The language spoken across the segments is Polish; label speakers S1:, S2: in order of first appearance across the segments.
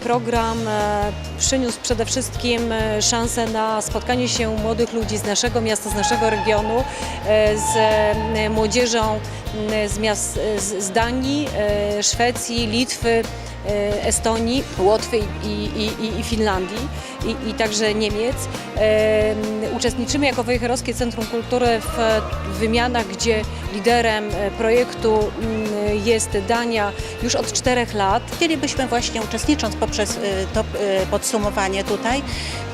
S1: program e, przyniósł przede wszystkim e, szansę na spotkanie się młodych ludzi z naszego miasta, z naszego regionu, e, z młodzieżą z miast e, z Danii, e, Szwecji, Litwy, e, Estonii, Łotwy i, i, i, Finlandii i, i także Niemiec. E, Uczestniczymy jako Wojewódzkie Centrum Kultury w wymianach, gdzie liderem e, projektu m, jest Dania już od czterech lat.
S2: Chcielibyśmy właśnie uczestnicząc poprzez to podsumowanie tutaj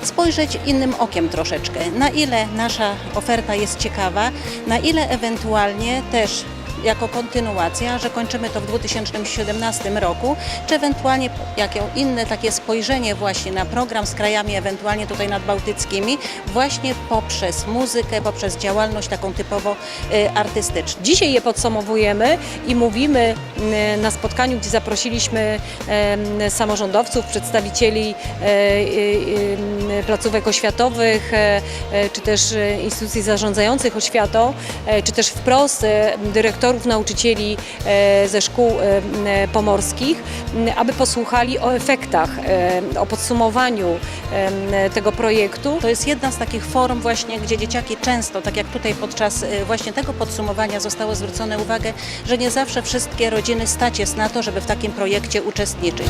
S2: spojrzeć innym okiem troszeczkę, na ile nasza oferta jest ciekawa, na ile ewentualnie też jako kontynuacja, że kończymy to w 2017 roku, czy ewentualnie jakie inne takie spojrzenie właśnie na program z krajami ewentualnie tutaj nadbałtyckimi, właśnie poprzez muzykę, poprzez działalność taką typowo y, artystyczną.
S1: Dzisiaj je podsumowujemy i mówimy m, na spotkaniu, gdzie zaprosiliśmy samorządowców, przedstawicieli e, em, placówek oświatowych, e, e, czy też instytucji zarządzających oświatą, czy też wprost e, dyrektorów, nauczycieli e, ze szkół e, m, pomorskich, aby posłuchali o efektach, e, o podsumowaniu tego projektu.
S2: To jest jedna z takich form właśnie, gdzie dzieciaki często, tak jak tutaj podczas właśnie tego podsumowania zostało zwrócone uwagę, że nie zawsze wszystkie rodziny stać jest na to, żeby w takim projekcie uczestniczyć.